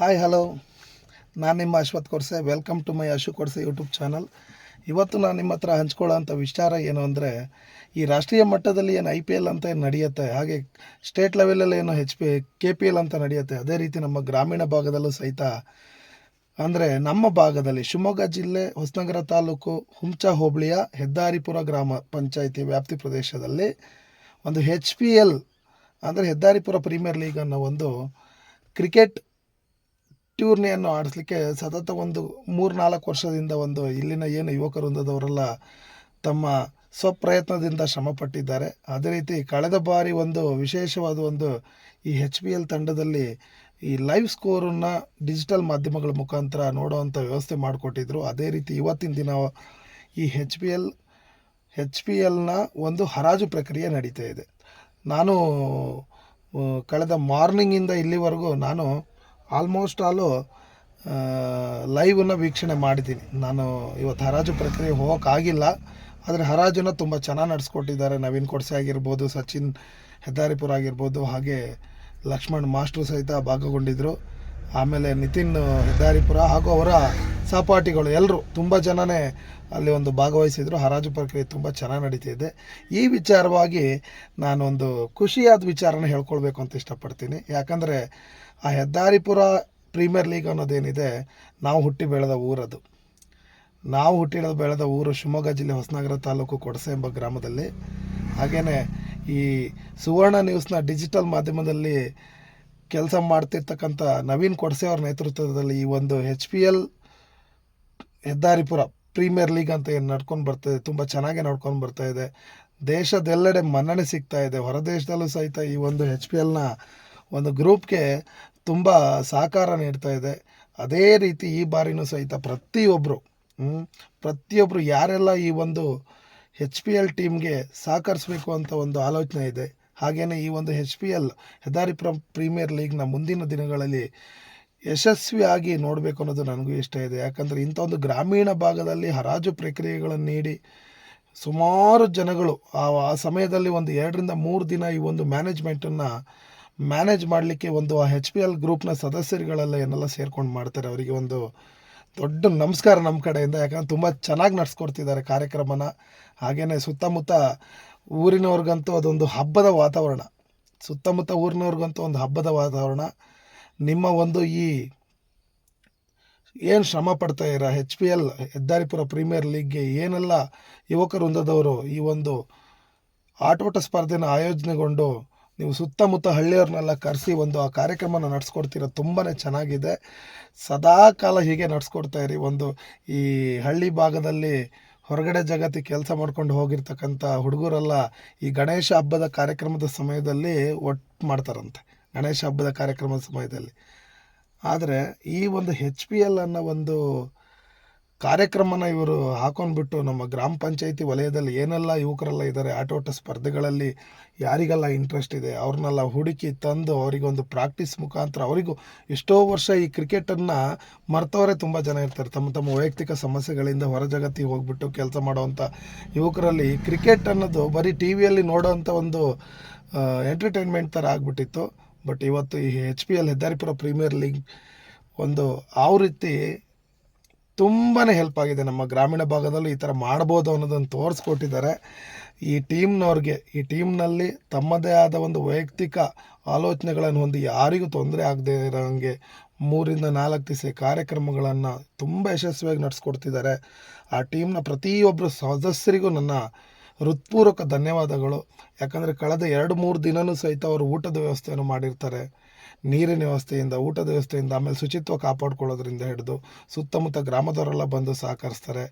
Hi hello ನಾನು ನಿಮ್ಮ Ashwath Korse welcome to my Ashu Korse YouTube channel ಇವತ್ತು ನಾನು ನಿಮ್ಮ ಹತ್ರ ಹಂಚ್ಕೊಳ್ಳೋಂಥ ವಿಚಾರ ಏನು ಅಂದರೆ, ಈ ರಾಷ್ಟ್ರೀಯ ಮಟ್ಟದಲ್ಲಿ ಏನು ಐ ಪಿ ಎಲ್ ಅಂತ ಏನು ನಡೆಯುತ್ತೆ, ಹಾಗೆ ಸ್ಟೇಟ್ ಲೆವೆಲಲ್ಲಿ ಏನು H P K P L ಅಂತ ನಡೆಯುತ್ತೆ, ಅದೇ ರೀತಿ ನಮ್ಮ ಗ್ರಾಮೀಣ ಭಾಗದಲ್ಲೂ ಸಹಿತ. ಅಂದರೆ ನಮ್ಮ ಭಾಗದಲ್ಲಿ ಶಿವಮೊಗ್ಗ ಜಿಲ್ಲೆ, ಹೊಸನಗರ ತಾಲೂಕು ಹುಂಚ ಹೋಬಳಿಯ ಹೆದ್ದಾರಿಪುರ ಗ್ರಾಮ ಪಂಚಾಯಿತಿ ವ್ಯಾಪ್ತಿ ಪ್ರದೇಶದಲ್ಲಿ ಒಂದು ಹೆಚ್ ಪಿ ಎಲ್ ಅಂದರೆ ಹೆದ್ದಾರಿಪುರ ಪ್ರೀಮಿಯರ್ ಲೀಗ್ ಅನ್ನೋ ಒಂದು ಕ್ರಿಕೆಟ್ ಟೂರ್ನಿಯನ್ನು ಆಡಿಸ್ಲಿಕ್ಕೆ ಸತತ ಒಂದು ಮೂರು ನಾಲ್ಕು ವರ್ಷದಿಂದ ಒಂದು ಇಲ್ಲಿನ ಏನು ಯುವಕ ವೃಂದದವರೆಲ್ಲ ತಮ್ಮ ಸ್ವಪ್ರಯತ್ನದಿಂದ ಶ್ರಮಪಟ್ಟಿದ್ದಾರೆ. ಅದೇ ರೀತಿ ಕಳೆದ ಬಾರಿ ಒಂದು ವಿಶೇಷವಾದ ಒಂದು ಈ ಹೆಚ್ ಪಿ ಎಲ್ ತಂಡದಲ್ಲಿ ಈ ಲೈವ್ ಸ್ಕೋರನ್ನು ಡಿಜಿಟಲ್ ಮಾಧ್ಯಮಗಳ ಮುಖಾಂತರ ನೋಡುವಂಥ ವ್ಯವಸ್ಥೆ ಮಾಡಿಕೊಟ್ಟಿದ್ರು. ಅದೇ ರೀತಿ ಇವತ್ತಿನ ದಿನ ಈ H P L H P ಎಲ್ನ ಒಂದು ಹರಾಜು ಪ್ರಕ್ರಿಯೆ ನಡೀತಾ ಇದೆ. ನಾನು ಕಳೆದ ಮಾರ್ನಿಂಗಿಂದ ಇಲ್ಲಿವರೆಗೂ ನಾನು ಆಲ್ಮೋಸ್ಟ್ ಆಲು ಲೈವನ್ನು ವೀಕ್ಷಣೆ ಮಾಡಿದ್ದೀನಿ. ನಾನು ಇವತ್ತು ಹರಾಜು ಪ್ರಕ್ರಿಯೆ ಹೋಗೋಕ್ಕಾಗಿಲ್ಲ ಆದರೆ ಹರಾಜನ್ನು ತುಂಬ ಚೆನ್ನಾಗಿ ನಡೆಸ್ಕೊಟ್ಟಿದ್ದಾರೆ. ನವೀನ್ ಕೊಡ್ಸೆ ಆಗಿರ್ಬೋದು, ಸಚಿನ್ ಹೆದ್ದಾರಿಪುರ ಆಗಿರ್ಬೋದು, ಹಾಗೆ ಲಕ್ಷ್ಮಣ್ ಮಾಸ್ಟ್ರು ಸಹಿತ ಭಾಗಗೊಂಡಿದ್ದರು ಆಮೇಲೆ ನಿತಿನ್, ಹೆದ್ದಾರಿಪುರ ಹಾಗೂ ಅವರ ಸಹಪಾಠಿಗಳು ಎಲ್ಲರೂ ತುಂಬ ಜನನೇ ಅಲ್ಲಿ ಒಂದು ಭಾಗವಹಿಸಿದರು. ಹರಾಜು ಪ್ರಕ್ರಿಯೆ ತುಂಬ ಚೆನ್ನಾಗಿ ನಡೀತಿದೆ. ಈ ವಿಚಾರವಾಗಿ ನಾನೊಂದು ಖುಷಿಯಾದ ವಿಚಾರನ ಹೇಳ್ಕೊಳ್ಬೇಕು ಅಂತ ಇಷ್ಟಪಡ್ತೀನಿ. ಯಾಕಂದರೆ ಆ ಹೆದ್ದಾರಿಪುರ ಪ್ರೀಮಿಯರ್ ಲೀಗ್ ಅನ್ನೋದೇನಿದೆ, ನಾವು ಹುಟ್ಟಿ ಬೆಳೆದ ಊರದು. ನಾವು ಹುಟ್ಟಿದ ಬೆಳೆದ ಊರು ಶಿವಮೊಗ್ಗ ಜಿಲ್ಲೆ ಹೊಸನಗರ ತಾಲೂಕು ಕೊಡಸೆ ಎಂಬ ಗ್ರಾಮದಲ್ಲಿ. ಹಾಗೆಯೇ ಈ ಸುವರ್ಣ ನ್ಯೂಸ್ನ ಡಿಜಿಟಲ್ ಮಾಧ್ಯಮದಲ್ಲಿ ಕೆಲಸ ಮಾಡ್ತಿರ್ತಕ್ಕಂಥ ನವೀನ್ ಕೊಡ್ಸೆ ಅವ್ರ ನೇತೃತ್ವದಲ್ಲಿ ಈ ಒಂದು H P L Heddaripura premier league ಅಂತ ಏನು ನಡ್ಕೊಂಡು ಬರ್ತಾ ಇದೆ, ತುಂಬ ಚೆನ್ನಾಗಿ ನಡ್ಕೊಂಡು ಬರ್ತಾ ಇದೆ. ದೇಶದೆಲ್ಲೆಡೆ ಮನ್ನಣೆ ಸಿಗ್ತಾ ಇದೆ. ಹೊರದೇಶದಲ್ಲೂ ಸಹಿತ ಈ ಒಂದು ಎಚ್ ಪಿ ಎಲ್ನ ಒಂದು ಗ್ರೂಪ್ಗೆ ತುಂಬ ಸಹಕಾರ ನೀಡ್ತಾ ಇದೆ. ಅದೇ ರೀತಿ ಈ ಬಾರಿನೂ ಸಹಿತ ಪ್ರತಿಯೊಬ್ಬರು ಪ್ರತಿಯೊಬ್ಬರು ಯಾರೆಲ್ಲ ಈ ಒಂದು ಎಚ್ ಪಿ ಎಲ್ ಟೀಮ್ಗೆ ಸಹಕರಿಸಬೇಕು ಅಂತ ಒಂದು ಆಲೋಚನೆ ಇದೆ ಹಾಗೆಯೇ ಈ ಒಂದು H P L Heddaripura premier ಲೀಗ್ನ ಮುಂದಿನ ದಿನಗಳಲ್ಲಿ ಯಶಸ್ವಿಯಾಗಿ ನೋಡಬೇಕು ಅನ್ನೋದು ನನಗೂ ಇಷ್ಟ ಇದೆ. ಯಾಕಂದರೆ ಇಂಥ ಒಂದು ಗ್ರಾಮೀಣ ಭಾಗದಲ್ಲಿ ಹರಾಜು ಪ್ರಕ್ರಿಯೆಗಳನ್ನು ನೀಡಿ ಸುಮಾರು ಜನಗಳು ಆ ಆ ಸಮಯದಲ್ಲಿ ಒಂದು ಎರಡರಿಂದ ಮೂರು ದಿನ ಈ ಒಂದು ಮ್ಯಾನೇಜ್ಮೆಂಟನ್ನು ಮ್ಯಾನೇಜ್ ಮಾಡಲಿಕ್ಕೆ ಒಂದು ಆ ಹೆಚ್ ಪಿ ಎಲ್ ಗ್ರೂಪ್ನ ಸದಸ್ಯರುಗಳೆಲ್ಲ ಏನೆಲ್ಲ ಸೇರ್ಕೊಂಡು ಮಾಡ್ತಾರೆ ಅವರಿಗೆ ಒಂದು ದೊಡ್ಡ ನಮಸ್ಕಾರ ನಮ್ಮ ಕಡೆಯಿಂದ. ಯಾಕಂದ್ರೆ ತುಂಬ ಚೆನ್ನಾಗಿ ನಡೆಸ್ಕೊಡ್ತಿದ್ದಾರೆ ಕಾರ್ಯಕ್ರಮನ. ಹಾಗೆಯೇ ಸುತ್ತಮುತ್ತ ಊರಿನವ್ರಿಗಂತೂ ಅದೊಂದು ಹಬ್ಬದ ವಾತಾವರಣ. ಸುತ್ತಮುತ್ತ ಊರಿನವ್ರಿಗಂತೂ ಒಂದು ಹಬ್ಬದ ವಾತಾವರಣ. ನಿಮ್ಮ ಒಂದು ಈ ಏನು ಶ್ರಮ ಪಡ್ತಾ ಇರ H P L Heddaripura premier ಲೀಗ್ಗೆ ಏನೆಲ್ಲ ಯುವಕ ವೃಂದದವರು ಈ ಒಂದು ಆಟೋಟ ಸ್ಪರ್ಧೆನ ಆಯೋಜನೆಗೊಂಡು ನೀವು ಸುತ್ತಮುತ್ತ ಹಳ್ಳಿಯವ್ರನ್ನೆಲ್ಲ ಕರೆಸಿ ಒಂದು ಆ ಕಾರ್ಯಕ್ರಮನ ನಡೆಸ್ಕೊಡ್ತೀರ? ತುಂಬಾ ಚೆನ್ನಾಗಿದೆ. ಸದಾ ಕಾಲ ಹೀಗೆ ನಡೆಸ್ಕೊಡ್ತಾ ಇರಿ. ಒಂದು ಈ ಹಳ್ಳಿ ಭಾಗದಲ್ಲಿ ಹೊರಗಡೆ ಜಗತ್ತಿಗೆ ಕೆಲಸ ಮಾಡ್ಕೊಂಡು ಹೋಗಿರ್ತಕ್ಕಂಥ ಹುಡುಗರೆಲ್ಲ ಈ ಗಣೇಶ ಹಬ್ಬದ ಕಾರ್ಯಕ್ರಮದ ಸಮಯದಲ್ಲಿ ಒಟ್ಟು ಮಾಡ್ತಾರಂತೆ, ಗಣೇಶ ಹಬ್ಬದ ಕಾರ್ಯಕ್ರಮದ ಸಮಯದಲ್ಲಿ. ಆದರೆ ಈ ಒಂದು ಹೆಚ್ ಪಿ ಎಲ್ ಅನ್ನೋ ಒಂದು ಕಾರ್ಯಕ್ರಮನ ಇವರು ಹಾಕೊಂಡ್ಬಿಟ್ಟು ನಮ್ಮ ಗ್ರಾಮ ಪಂಚಾಯಿತಿ ವಲಯದಲ್ಲಿ ಏನೆಲ್ಲ ಯುವಕರೆಲ್ಲ ಇದ್ದಾರೆ, ಆಟೋಟ ಸ್ಪರ್ಧೆಗಳಲ್ಲಿ ಯಾರಿಗೆಲ್ಲ ಇಂಟ್ರೆಸ್ಟ್ ಇದೆ, ಅವ್ರನ್ನೆಲ್ಲ ಹುಡುಕಿ ತಂದು ಅವರಿಗೊಂದು ಪ್ರಾಕ್ಟೀಸ್ ಮುಖಾಂತರ ಅವರಿಗೂ ಎಷ್ಟೋ ವರ್ಷ ಈ ಕ್ರಿಕೆಟನ್ನು ಮರ್ತವರೇ ತುಂಬ ಜನ ಇರ್ತಾರೆ. ತಮ್ಮ ತಮ್ಮ ವೈಯಕ್ತಿಕ ಸಮಸ್ಯೆಗಳಿಂದ ಹೊರ ಜಗತ್ತಿಗೆ ಹೋಗ್ಬಿಟ್ಟು ಕೆಲಸ ಮಾಡೋವಂಥ ಯುವಕರಲ್ಲಿ ಕ್ರಿಕೆಟ್ ಅನ್ನೋದು ಬರೀ ಟಿ ವಿಯಲ್ಲಿ ನೋಡೋವಂಥ ಒಂದು ಎಂಟರ್ಟೈನ್ಮೆಂಟ್ ಥರ ಆಗಿಬಿಟ್ಟಿತ್ತು. ಬಟ್ ಇವತ್ತು ಈ H P L Heddaripura premier league ಒಂದು ಆವೃತ್ತಿ ತುಂಬಾ ಹೆಲ್ಪ್ ಆಗಿದೆ. ನಮ್ಮ ಗ್ರಾಮೀಣ ಭಾಗದಲ್ಲೂ ಈ ಥರ ಮಾಡ್ಬೋದು ಅನ್ನೋದನ್ನು ತೋರಿಸ್ಕೊಟ್ಟಿದ್ದಾರೆ. ಈ ಟೀಮ್ನವ್ರಿಗೆ, ಈ ಟೀಮ್ನಲ್ಲಿ ತಮ್ಮದೇ ಆದ ಒಂದು ವೈಯಕ್ತಿಕ ಆಲೋಚನೆಗಳನ್ನು ಹೊಂದಿ ಯಾರಿಗೂ ತೊಂದರೆ ಆಗದೆ ಇರೋಂಗೆ ಮೂರಿಂದ ನಾಲ್ಕು ದಿವಸ ಕಾರ್ಯಕ್ರಮಗಳನ್ನು ತುಂಬ ಯಶಸ್ವಿಯಾಗಿ ನಡೆಸ್ಕೊಡ್ತಿದ್ದಾರೆ. ಆ ಟೀಮ್ನ ಪ್ರತಿಯೊಬ್ಬರು ಸದಸ್ಯರಿಗೂ ನನ್ನ ಹೃತ್ಪೂರ್ವಕ ಧನ್ಯವಾದಗಳು. ಯಾಕಂದರೆ ಕಳೆದ ಎರಡು ಮೂರು ದಿನವೂ ಸಹಿತ ಅವರು ಊಟದ ವ್ಯವಸ್ಥೆಯನ್ನು ಮಾಡಿರ್ತಾರೆ. ನೀರಿನ ವ್ಯವಸ್ಥೆಯಿಂದ, ಊಟದ ವ್ಯವಸ್ಥೆಯಿಂದ, ಆಮೇಲೆ ಶುಚಿತ್ವ ಕಾಪಾಡ್ಕೊಳ್ಳೋದ್ರಿಂದ ಹಿಡಿದು ಸುತ್ತಮುತ್ತ ಗ್ರಾಮದವರೆಲ್ಲ ಬಂದು ಸಹಕರಿಸ್ತಾರೆ.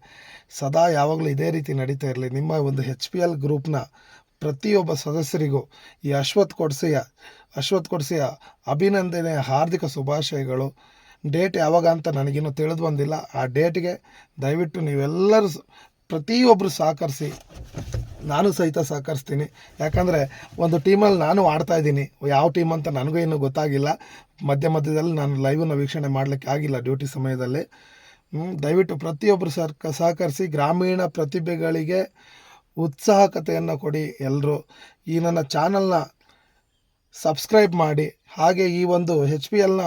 ಸದಾ ಯಾವಾಗಲೂ ಇದೇ ರೀತಿ ನಡೀತಾ ಇರಲಿ. ನಿಮ್ಮ ಒಂದು ಹೆಚ್ ಪಿ ಎಲ್ ಗ್ರೂಪ್ನ ಪ್ರತಿಯೊಬ್ಬ ಸದಸ್ಯರಿಗೂ ಈ ಅಶ್ವಥ್ ಕೊಡ್ಸೆಯ ಅಶ್ವಥ್ ಕೊಡ್ಸೆಯ ಅಭಿನಂದನೆ, ಹಾರ್ದಿಕ ಶುಭಾಶಯಗಳು. ಡೇಟ್ ಯಾವಾಗ ಅಂತ ನನಗಿನ್ನೂ ತಿಳಿದು ಬಂದಿಲ್ಲ. ಆ ಡೇಟ್ಗೆ ದಯವಿಟ್ಟು ನೀವೆಲ್ಲರೂ ಪ್ರತಿಯೊಬ್ಬರು ಸಹಕರಿಸಿ. ನಾನು ಸಹಿತ ಸಹಕರಿಸ್ತೀನಿ. ಯಾಕಂದರೆ ಒಂದು ಟೀಮಲ್ಲಿ ನಾನು ಆಡ್ತಾ ಇದ್ದೀನಿ. ಯಾವ ಟೀಮ್ ಅಂತ ನನಗೂ ಇನ್ನೂ ಗೊತ್ತಾಗಿಲ್ಲ. ಮಧ್ಯ ಮಧ್ಯದಲ್ಲಿ ನಾನು ಲೈವನ್ನು ವೀಕ್ಷಣೆ ಮಾಡಲಿಕ್ಕೆ ಆಗಿಲ್ಲ ಡ್ಯೂಟಿ ಸಮಯದಲ್ಲಿ. ದಯವಿಟ್ಟು ಪ್ರತಿಯೊಬ್ಬರು ಸರ್ಕ, ಸಹಕರಿಸಿ ಗ್ರಾಮೀಣ ಪ್ರತಿಭೆಗಳಿಗೆ ಉತ್ಸಾಹಕತೆಯನ್ನು ಕೊಡಿ ಎಲ್ಲರೂ ಈ ನನ್ನ ಚಾನಲ್ನ ಸಬ್ಸ್ಕ್ರೈಬ್ ಮಾಡಿ. ಹಾಗೆ ಈ ಒಂದು ಹೆಚ್ ಪಿ ಎಲ್ನ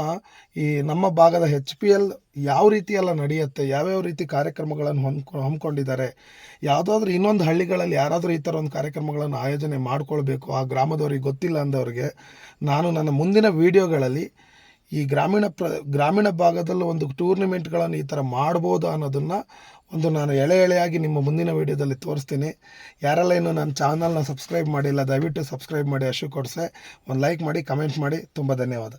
ಈ ನಮ್ಮ ಭಾಗದ ಹೆಚ್ ಪಿ ಎಲ್ ಯಾವ ರೀತಿ ಎಲ್ಲ ನಡೆಯುತ್ತೆ, ಯಾವ್ಯಾವ ರೀತಿ ಕಾರ್ಯಕ್ರಮಗಳನ್ನು ಹೊಂದ್ಕೊ, ಹಮ್ಮಿಕೊಂಡಿದ್ದಾರೆ, ಯಾವುದಾದ್ರೂ ಇನ್ನೊಂದು ಹಳ್ಳಿಗಳಲ್ಲಿ ಯಾರಾದರೂ ಈ ಥರ ಒಂದು ಕಾರ್ಯಕ್ರಮಗಳನ್ನು ಆಯೋಜನೆ ಮಾಡ್ಕೊಳ್ಬೇಕು, ಆ ಗ್ರಾಮದವ್ರಿಗೆ ಗೊತ್ತಿಲ್ಲ ಅಂದವ್ರಿಗೆ, ನಾನು ನನ್ನ ಮುಂದಿನ ವೀಡಿಯೋಗಳಲ್ಲಿ ಈ ಗ್ರಾಮೀಣ ಪ್ರ, ಗ್ರಾಮೀಣ ಭಾಗದಲ್ಲೂ ಒಂದು ಟೂರ್ನಿಮೆಂಟ್ಗಳನ್ನು ಈ ಥರ ಮಾಡ್ಬೋದು ಅನ್ನೋದನ್ನು ಒಂದು ನಾನು ಎಳೆ ಎಳೆಯಾಗಿ ನಿಮ್ಮ ಮುಂದಿನ ವೀಡಿಯೋದಲ್ಲಿ ತೋರಿಸ್ತೀನಿ. ಯಾರೆಲ್ಲ ಇನ್ನೂ ನನ್ನ ಚಾನಲ್ನ ಸಬ್ಸ್ಕ್ರೈಬ್ ಮಾಡಿಲ್ಲ, ದಯವಿಟ್ಟು ಸಬ್ಸ್ಕ್ರೈಬ್ ಮಾಡಿ ಅಶು ಕೊಡಿಸೆ. ಒಂದು ಲೈಕ್ ಮಾಡಿ, ಕಮೆಂಟ್ ಮಾಡಿ. ತುಂಬ ಧನ್ಯವಾದ.